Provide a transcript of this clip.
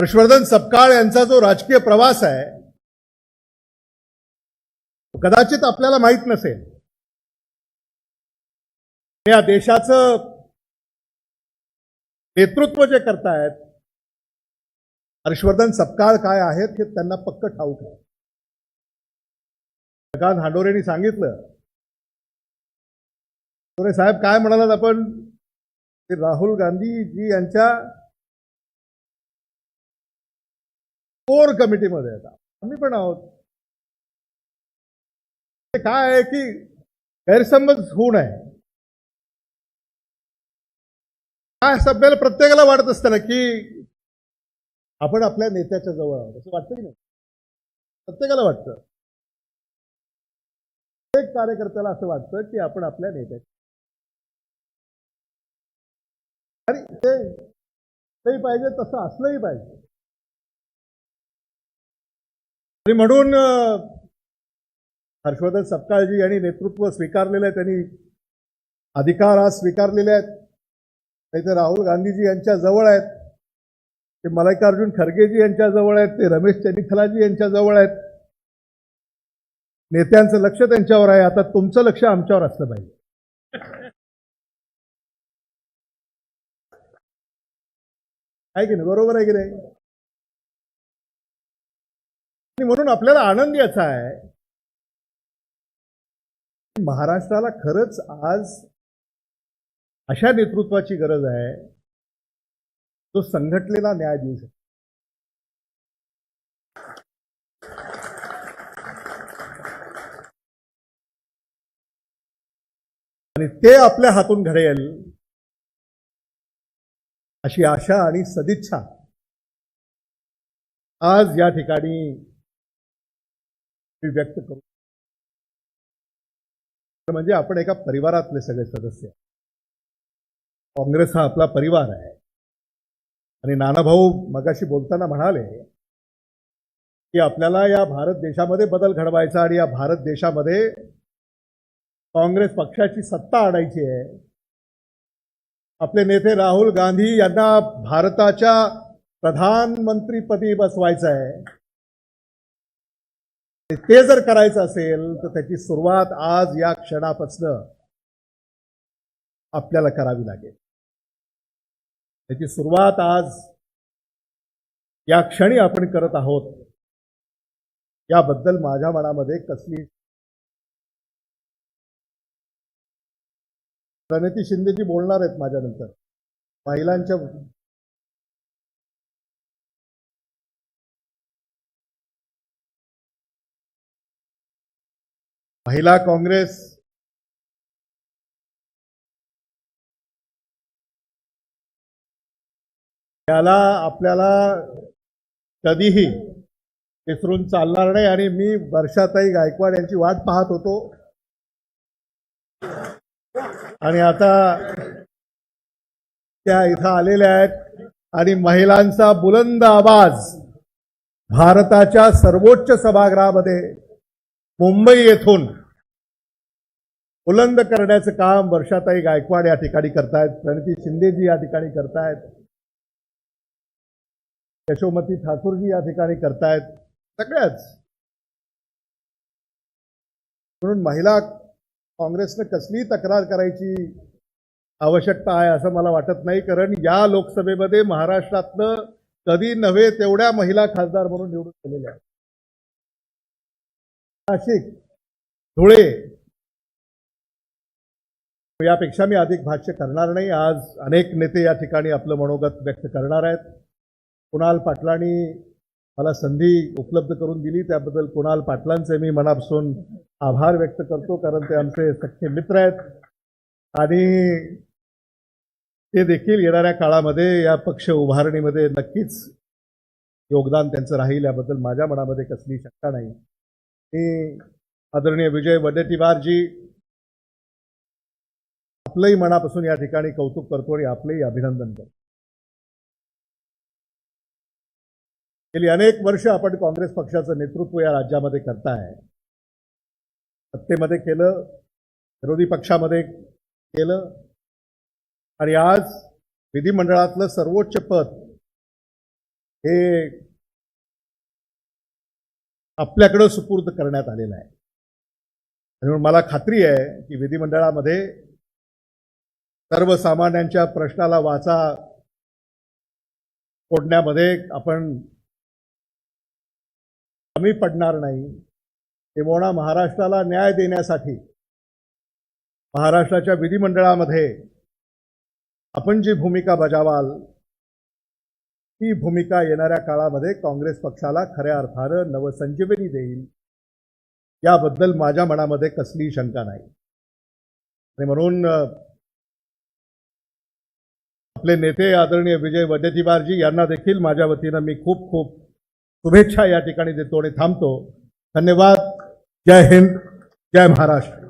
हर्षवर्धन सपकाळ यांचा जो राजकीय प्रवास आहे कदाचित आपल्याला माहीत नसेल. या देशाचं नेतृत्व जे करतायत हर्षवर्धन सपकाळ काय आहेत हे त्यांना पक्क ठाऊक आहे. प्रकाश हांडोरेंनी सांगितलं. साहेब काय म्हणालात आपण? राहुल राहुल गांधीजी यांच्या कोर कमिटीमध्ये आहेत आम्ही पण आहोत. ते काय आहे की गैरसमज होऊ नये. काय सभ्याला प्रत्येकाला वाटत असतं ना की आपण आपल्या नेत्याच्या जवळ आहोत. असं वाटतं की नाही? प्रत्येकाला वाटतं. प्रत्येक कार्यकर्त्याला असं वाटतं की आपण आपल्या नेत्याच्या आणि ते पाहिजे तसं असलंही पाहिजे. आणि म्हणून हर्षवर्धन सपकाळजी यांनी नेतृत्व स्वीकारलेलं आहे त्यांनी अधिकार आज स्वीकारलेले आहेत. नाही तर राहुल गांधीजी यांच्या जवळ आहेत ते मल्लिकार्जुन खरगेजी यांच्या जवळ आहेत ते रमेश चनिथलाजी यांच्या जवळ आहेत. नेत्यांचं लक्ष त्यांच्यावर आहे आता तुमचं लक्ष आमच्यावर असलं पाहिजे. आहे की नाही? बरोबर आहे की नाही? म्हणून आपल्याला आनंद याचा आहे. महाराष्ट्राला खरंच आज अशा नेतृत्वाची गरज आहे जो संघटनेला न्याय देऊ शकतो. आणि ते आपल्या हातून घडेल अशी आशा आणि सदिच्छा आज या ठिकाणी मी व्यक्त करू. म्हणजे आपण एका परिवारातले सगळे सदस्य काँग्रेस हा आपला परिवार आहे. आणि नानाभाऊ मगाशी बोलताना म्हणाले की आपल्याला या भारत देशामध्ये बदल घडवायचा आणि या भारत देशामध्ये काँग्रेस पक्षाची सत्ता आणायची आहे. आपले नेते राहुल गांधी यांना भारताच्या प्रधानमंत्रीपदी बसवायचं आहे. ते जर करायचं असेल तर त्याची सुरुवात आज या क्षणापासनं आपल्याला करावी लागेल. त्याची सुरुवात आज या क्षणी आपण करत आहोत याबद्दल माझ्या मनामध्ये कसली प्रणिती शिंदेजी बोलणार आहेत माझ्यानंतर. महिलांच्या महिला काँग्रेस त्याला आपल्याला कधीही विसरून चालणार नाही आणि मी वर्षाताई गायकवाड यांची वाट पाहत होतो. आणि आता त्या इथं आलेल्या आहेत आणि महिलांचा बुलंद आवाज भारताच्या सर्वोच्च सभागृहामध्ये मुंबई येथून बुलंद करण्याचं काम वर्षाताई गायकवाड या ठिकाणी करतायत प्रणिती शिंदेजी या ठिकाणी करतायत यशोमती ठाकूरजी या ठिकाणी करतायत सगळ्याच. म्हणून महिला काँग्रेसनं कसली तक्रार करायची आवश्यकता आहे असं मला वाटत नाही कारण या लोकसभेमध्ये महाराष्ट्रातलं कधी नव्हे तेवढ्या महिला खासदार म्हणून निवडून गेलेल्या आहेत. नाशिक धुळे यापेक्षा मी अधिक भाष्य करणार नाही. आज अनेक नेते या ठिकाणी आपलं मनोगत व्यक्त करणार आहेत. कुणाल पाटलांनी मला संधी उपलब्ध करून दिली त्याबद्दल कुणाल पाटलांचे मी मनापासून आभार व्यक्त करतो कारण ते आमचे सख्खे मित्र आहेत. आणि ते देखील येणाऱ्या काळामध्ये या पक्ष उभारणीमध्ये नक्कीच योगदान त्यांचं राहील याबद्दल माझ्या मनामध्ये कसली शंका नाही. मी आदरणीय विजय वडेट्टीवारजी आपलंही मनापासून या ठिकाणी कौतुक करतो आणि आपलंही अभिनंदन करतो. गेली अनेक वर्ष आपण काँग्रेस पक्षाचं नेतृत्व या राज्यामध्ये करताय. सत्तेमध्ये केलं विरोधी पक्षामध्ये केलं. आणि आज विधिमंडळातलं सर्वोच्च पद हे आपल्याकडं सुपूर्द करण्यात आलेलं आहे. आणि म्हणून मला खात्री आहे की विधिमंडळामध्ये सर्वसामान्यांच्या प्रश्नाला वाचा. फोडण्यामध्ये आपण कमी पडणार नाही. किंवा महाराष्ट्राला न्याय देण्यासाठी महाराष्ट्राच्या विधिमंडळामध्ये आपण जी भूमिका बजावाल ती भूमिका येणाऱ्या काळामध्ये काँग्रेस पक्षाला खऱ्या अर्थानं नवसंजीवनी देईल. याबद्दल माझ्या मनामध्ये कसलीही शंका नाही. आणि म्हणून आपले नेते आदरणीय विजय वडेट्टीवारजी यांना देखील माझ्या वतीनं मी खूप खूप शुभेच्छा या ठिकाणी देतो आणि थांबतो. धन्यवाद. जय हिंद. जय महाराष्ट्र.